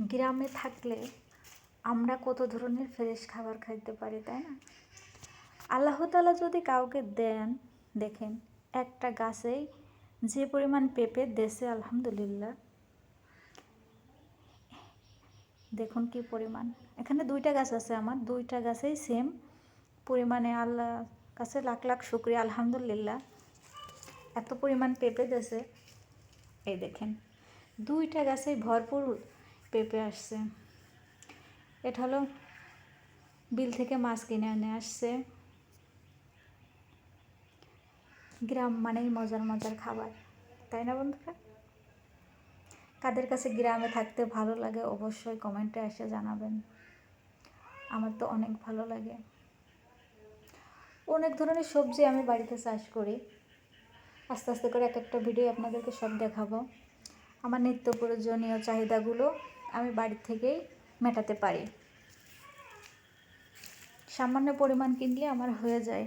গ্রামে থাকলে আমরা কত ধরনের ফ্রেশ খাবার খাইতে পারি, তাই না? আল্লাহ তালা যদি কাউকে দেন, দেখেন, একটা গাছেই যে পরিমাণ পেঁপে দেশে আলহামদুলিল্লাহ। দেখুন কি পরিমাণ। এখানে দুইটা গাছ আছে আমার, দুইটা গাছেই সেম পরিমাণে আল্লাহ কাছে লাখ লাখ শুক্রিয়া, আলহামদুলিল্লাহ। এত পরিমাণ পেঁপে দেশে এই দেখেন, দুইটা গাছেই ভরপুর পেঁপে আসছে। এটা হলো বিল থেকে মাছ কিনে এনে আসছে। গ্রাম মানেই মজার মজার খাবার, তাই না বন্ধুরা? কাদের কাছে গ্রামে থাকতে ভালো লাগে অবশ্যই কমেন্টে এসে জানাবেন। আমার তো অনেক ভালো লাগে। অনেক ধরনের সবজি আমি বাড়িতে চাষ করি। আস্তে আস্তে করে এক একটা ভিডিও আপনাদেরকে সব দেখাবো। আমার নিত্য প্রয়োজনীয় চাহিদাগুলো আমি বাড়ির থেকেই মেটাতে পারি। সামান্য পরিমাণ কিনলে আমার হয়ে যায়।